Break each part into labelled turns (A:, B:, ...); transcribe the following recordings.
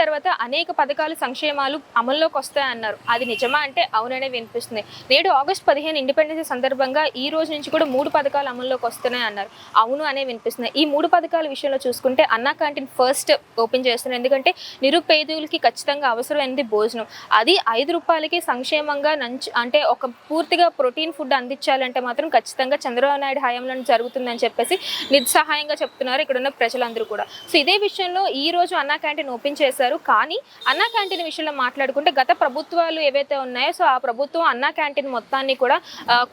A: తర్వాత అనేక పథకాలు సంక్షేమాలు అమల్లోకి వస్తాయన్నారు. అది నిజమా అంటే అవుననే వినిపిస్తుంది. నేడు ఆగస్ట్ పదిహేను ఇండిపెండెన్స్ సందర్భంగా ఈ రోజు నుంచి కూడా మూడు పథకాలు అమల్లోకి వస్తున్నాయి అన్నారు. అవును అనే వినిపిస్తుంది. ఈ మూడు పథకాల విషయంలో చూసుకుంటే అన్నా క్యాంటీన్ ఫస్ట్ ఓపెన్ చేస్తున్నారు. ఎందుకంటే నిరుపేదలకి ఖచ్చితంగా అవసరమైనది భోజనం. అది ఐదు రూపాయలకి సంక్షేమంగా నంచు అంటే ఒక పూర్తిగా ప్రోటీన్ ఫుడ్ అందించాలంటే మాత్రం ఖచ్చితంగా చంద్రబాబు నాయుడు హయాంలో జరుగుతుందని చెప్పేసి నిస్సహాయంగా చెప్తున్నారు ఇక్కడ ఉన్న ప్రజలందరూ కూడా. సో ఇదే విషయంలో ఈ రోజు అన్నా క్యాంటీన్ ఓపెన్ చేశారు. కానీ అన్నా క్యాంటీన్ విషయంలో మాట్లాడుకుంటే గత ప్రభుత్వాలు ఏవైతే ఉన్నాయో సో ఆ ప్రభుత్వం అన్నా క్యాంటీన్ మొత్తాన్ని కూడా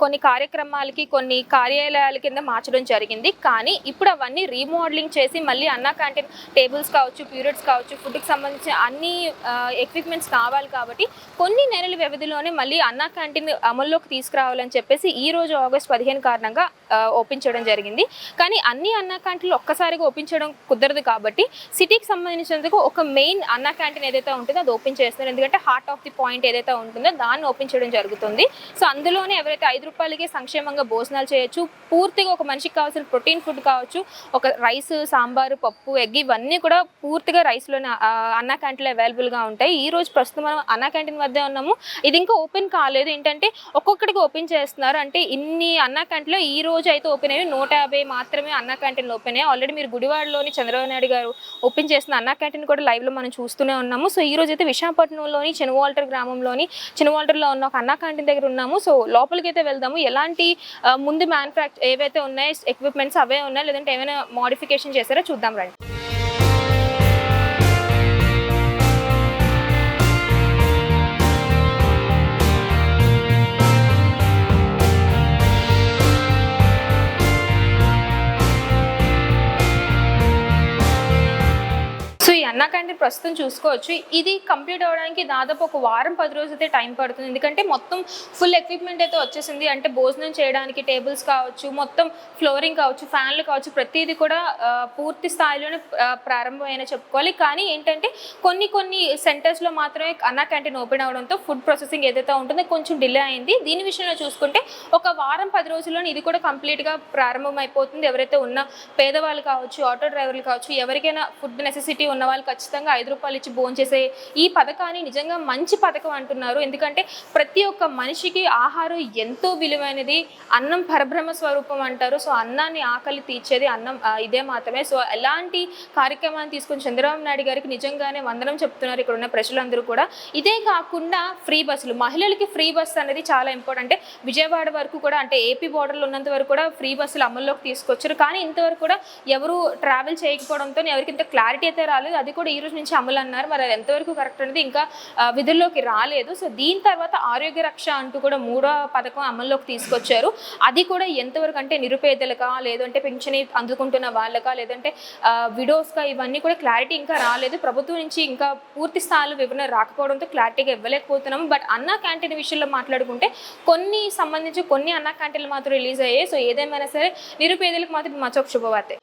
A: కొన్ని కార్యక్రమాలకి కొన్ని కార్యాలయాల కింద మార్చడం జరిగింది. కానీ ఇప్పుడు అవన్నీ రీమోడలింగ్ చేసి మళ్ళీ అన్నా క్యాంటీన్ టేబుల్స్ కావచ్చు పీరియడ్స్ కావచ్చు ఫుడ్కి సంబంధించిన అన్ని ఎక్విప్మెంట్స్ కావాలి కాబట్టి కొన్ని నెలల వ్యవధిలోనే మళ్ళీ అన్నా క్యాంటీన్ అమల్లోకి తీసుకురావాలని చెప్పేసి ఈ రోజు ఆగస్ట్ పదిహేను కారణంగా ఓపెన్ చేయడం జరిగింది. కానీ అన్ని అన్నా క్యాంటీన్లు ఒక్కసారిగా ఓపెన్ చేయడం కుదరదు కాబట్టి సిటీకి సంబంధించినందుకు ఒక మెయిన్ అన్న క్యాంటీన్ ఏదైతే ఉంటుందో అది ఓపెన్ చేస్తున్నారు. ఎందుకంటే హార్ట్ ఆఫ్ ది పాయింట్ ఏదైతే ఉంటుందో దాన్ని ఓపెన్ చేయడం జరుగుతుంది. సో అందులోనే ఎవరైతే ఐదు రూపాయలకి సంక్షేమంగా భోజనాలు చేయొచ్చు పూర్తిగా ఒక మనిషికి కావాల్సిన ప్రోటీన్ ఫుడ్ కావచ్చు ఒక రైస్ సాంబారు పప్పు ఎగ్ ఇవన్నీ కూడా పూర్తిగా రైస్లోనే అన్న క్యాంటీన్లో అవైలబుల్గా ఉంటాయి. ఈ రోజు ప్రస్తుతం మనం అన్నా క్యాంటీన్ వద్దే ఉన్నాము. ఇది ఇంకా ఓపెన్ కాలేదు. ఏంటంటే ఒక్కొక్కటికి ఓపెన్ చేస్తున్నారు. అంటే ఇన్ని అన్నా క్యాంటీన్లో ఈ రోజు అయితే ఓపెన్ అయ్యి నూట యాభై మాత్రమే అన్నా క్యాంటీన్లు ఓపెన్ అయ్యాయి. ఆల్రెడీ మీరు గుడివాడలోని చంద్రబాబు నాయుడు గారు ఓపెన్ చేసిన అన్న క్యాంటీన్ కూడా లైవ్లో మనం చూస్తూనే ఉన్నాము. సో ఈ రోజు అయితే విశాఖపట్నంలోని చినవాల్టర్ గ్రామంలోని చినవాల్టర్లో ఉన్న ఒక అన్నా క్యాంటీన్ దగ్గర ఉన్నాము. సో లోపలికి అయితే వెళ్దాము. ఎలాంటి ముందు మ్యానుఫ్యాక్చర్ ఏవైతే ఉన్నాయో ఎక్విప్మెంట్స్ అవే ఉన్నాయి లేదంటే ఏమైనా మోడిఫికేషన్ చేశారో చూద్దాం రండి. కంటే ప్రస్తుతం చూసుకోవచ్చు. ఇది కంప్లీట్ అవ్వడానికి దాదాపు ఒక వారం పది రోజులు అయితే టైం పడుతుంది. ఎందుకంటే మొత్తం ఫుల్ ఎక్విప్మెంట్ అయితే వచ్చేసింది. అంటే భోజనం చేయడానికి టేబుల్స్ కావచ్చు మొత్తం ఫ్లోరింగ్ కావచ్చు ఫ్యాన్లు కావచ్చు ప్రతిదీ కూడా పూర్తి స్థాయిలోనే ఆ, ప్రారంభమైన చెప్పుకోవాలి. కానీ ఏంటంటే కొన్ని కొన్ని సెంటర్స్లో మాత్రమే అన్నా క్యాంటీన్ ఓపెన్ అవడంతో ఫుడ్ ప్రాసెసింగ్ ఏదైతే ఉంటుందో కొంచెం డిలే అయింది. దీని విషయంలో చూసుకుంటే ఒక వారం పది రోజుల్లోనే ఇది కూడా కంప్లీట్గా ప్రారంభం అయిపోతుంది ఎవరైతే ఉన్న పేదవాళ్ళు కావచ్చు ఆటో డ్రైవర్లు కావచ్చు ఎవరికైనా ఫుడ్ నెసెసిటీ ఉన్న వాళ్ళు ఖచ్చితంగా ఐదు రూపాయలు ఇచ్చి భోంచేసే ఈ పథకాన్ని నిజంగా మంచి పథకం అంటున్నారు. ఎందుకంటే ప్రతి ఒక్క మనిషికి ఆహారం ఎంతో విలువైనది. అన్నం పరబ్రహ్మ స్వరూపం అంటారు. సో అన్నాన్ని ఆకలి తీర్చేది అన్నం ఇదే మాత్రమే. సో ఎలాంటి కార్యక్రమాన్ని తీసుకుని చంద్రబాబు నాయుడు గారికి నిజంగానే వందనం చెప్తున్నారు ఇక్కడ ఉన్న ప్రజలందరూ కూడా. ఇదే కాకుండా ఫ్రీ బస్సులు మహిళలకి ఫ్రీ బస్సు అనేది చాలా ఇంపార్టెంట్. అంటే విజయవాడ వరకు కూడా అంటే ఏపీ బోర్డర్లో ఉన్నంత వరకు కూడా ఫ్రీ బస్సులు అమల్లోకి తీసుకొచ్చారు. కానీ ఇంతవరకు కూడా ఎవరు ట్రావెల్ చేయకపోవడంతో ఎవరికి ఇంత క్లారిటీ అయితే రాలేదు. అది కూడా ఈ రోజు నుంచి అమలు అన్నారు. మరి అది ఎంతవరకు కరెక్ట్ అనేది ఇంకా విధుల్లోకి రాలేదు. సో దీని తర్వాత ఆరోగ్య రక్ష అంటూ కూడా మూడో పథకం అమల్లోకి తీసుకొచ్చారు. అది కూడా ఎంతవరకు అంటే నిరుపేదలకా లేదంటే పెన్షన్ అందుకుంటున్న వాళ్ళకా లేదంటే విడోస్గా ఇవన్నీ కూడా క్లారిటీ ఇంకా రాలేదు. ప్రభుత్వం నుంచి ఇంకా పూర్తి స్థాయిలో వివరణ రాకపోవడంతో క్లారిటీగా ఇవ్వలేకపోతున్నాము. బట్ అన్నా క్యాంటీన్ విషయంలో మాట్లాడుకుంటే కొన్ని సంబంధించి కొన్ని అన్నా క్యాంటీన్లు మాత్రం రిలీజ్ అయ్యాయి. సో ఏదేమైనా సరే నిరుపేదలకు మాత్రం మచ్చొక శుభవార్తే.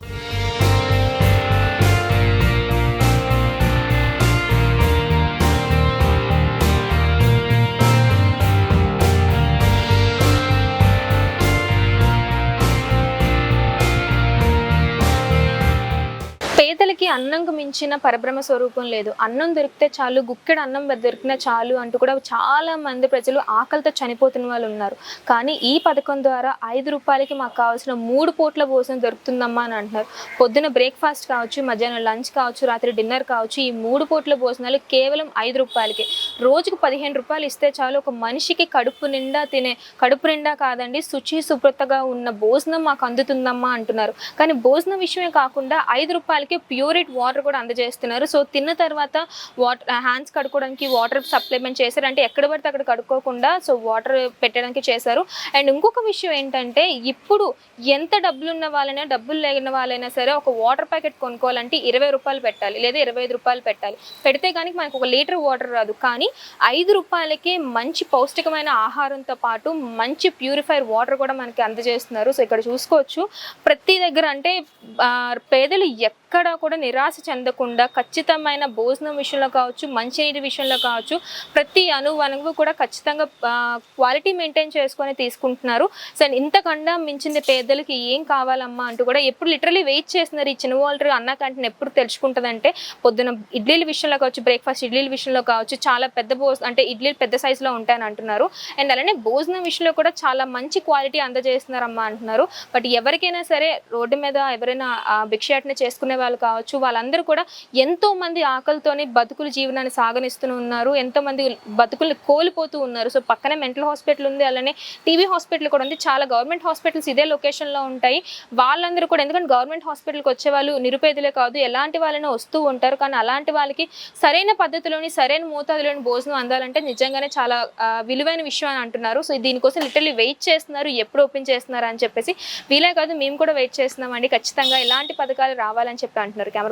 A: అన్నంకు మించిన పరబ్రహ్మ స్వరూపం లేదు. అన్నం దొరికితే చాలు గుక్కెడు అన్నం దొరికినా చాలు అంటూ కూడా చాలా మంది ప్రజలు ఆకలితో చనిపోతున్న వాళ్ళు ఉన్నారు. కానీ ఈ పథకం ద్వారా ఐదు రూపాయలకి మాకు కావాల్సిన మూడు పూట్ల భోజనం దొరుకుతుందమ్మా అని అంటున్నారు. పొద్దున బ్రేక్ఫాస్ట్ కావచ్చు మధ్యాహ్నం లంచ్ కావచ్చు రాత్రి డిన్నర్ కావచ్చు ఈ మూడు పూట్ల భోజనాలు కేవలం ఐదు రూపాయలకి. రోజుకు పదిహేను రూపాయలు ఇస్తే చాలు ఒక మనిషికి కడుపు నిండా తినే కడుపు నిండా కాదండి శుచి శుభ్రతగా ఉన్న భోజనం మాకు అందుతుందమ్మా అంటున్నారు. కానీ భోజనం విషయమే కాకుండా ఐదు రూపాయలకి ప్యూరి ప్యూరిట్ వాటర్ కూడా అందజేస్తున్నారు. సో తిన్న తర్వాత వాటర్ హ్యాండ్స్ కడుక్కోవడానికి వాటర్ సప్లిమెంట్ చేశారు. అంటే ఎక్కడ పడితే అక్కడ కడుక్కోకుండా సో వాటర్ పెట్టడానికి చేశారు. అండ్ ఇంకొక విషయం ఏంటంటే ఇప్పుడు ఎంత డబ్బులు ఉన్న వాళ్ళైనా డబ్బులు లేని వాళ్ళైనా సరే ఒక వాటర్ ప్యాకెట్ కొనుక్కోవాలంటే ఇరవై రూపాయలు పెట్టాలి. లేదా ఇరవై ఐదు రూపాయలు పెట్టాలి. పెడితే కానీ మనకు ఒక లీటర్ వాటర్ రాదు. కానీ ఐదు రూపాయలకి మంచి పౌష్టికమైన ఆహారంతో పాటు మంచి ప్యూరిఫైర్ వాటర్ కూడా మనకి అందజేస్తున్నారు. సో ఇక్కడ చూసుకోవచ్చు. ప్రతి దగ్గర అంటే పేదలు ఎక్కడ కూడా నిరాశ చెందకుండా ఖచ్చితమైన భోజనం విషయంలో కావచ్చు మంచినీటి విషయంలో కావచ్చు ప్రతి అణువు కూడా ఖచ్చితంగా క్వాలిటీ మెయింటైన్ చేసుకొని తీసుకుంటున్నారు. సో ఇంతకన్నా మించింది పేదలకి ఏం కావాలమ్మా అంటూ కూడా ఎప్పుడు లిటరలీ వెయిట్ చేస్తున్నారు ఈ చిన్న వాటర్ అన్న క్యాంటీన్ ఎప్పుడు తెలుసుకుంటుందంటే పొద్దున ఇడ్లీల విషయంలో కావచ్చు బ్రేక్ఫాస్ట్ ఇడ్లీల విషయంలో కావచ్చు చాలా పెద్ద భోజ అంటే ఇడ్లీలు పెద్ద సైజులో ఉంటాయని అంటున్నారు. అండ్ అలానే భోజనం విషయంలో కూడా చాలా మంచి క్వాలిటీ అందజేస్తున్నారమ్మా అంటున్నారు. బట్ ఎవరికైనా సరే రోడ్డు మీద ఎవరైనా ఆ, భిక్షాటన చేసుకునే వాళ్ళు కావచ్చు వాళ్ళందరూ కూడా ఎంతో మంది ఆకలితోని బతుకులు జీవనాన్ని సాగనిస్తూ ఉన్నారు. ఎంతో మంది బతుకులు కోల్పోతూ ఉన్నారు. సో పక్కనే మెంటల్ హాస్పిటల్ ఉంది. అలానే టీవీ హాస్పిటల్ కూడా ఉంది. చాలా గవర్నమెంట్ హాస్పిటల్స్ ఇదే లొకేషన్లో ఉంటాయి. వాళ్ళందరూ కూడా ఎందుకంటే గవర్నమెంట్ హాస్పిటల్కి వచ్చే వాళ్ళు నిరుపేదలే కాదు. ఎలాంటి వాళ్ళైనా వస్తూ ఉంటారు. కానీ అలాంటి వాళ్ళకి సరైన పద్ధతిలోని సరైన మోతాదులోని భోజనం అందాలంటే నిజంగానే చాలా విలువైన విషయం అని అంటున్నారు. సో దీనికోసం లిటరలీ వెయిట్ చేస్తున్నారు. ఎప్పుడు ఓపెన్ చేస్తున్నారు అని చెప్పేసి వీలే కాదు. మేము కూడా వెయిట్ చేస్తున్నామండి. ఖచ్చితంగా ఇలాంటి పథకాలు రావాలని చెప్పి అంటున్నారు కెమెరా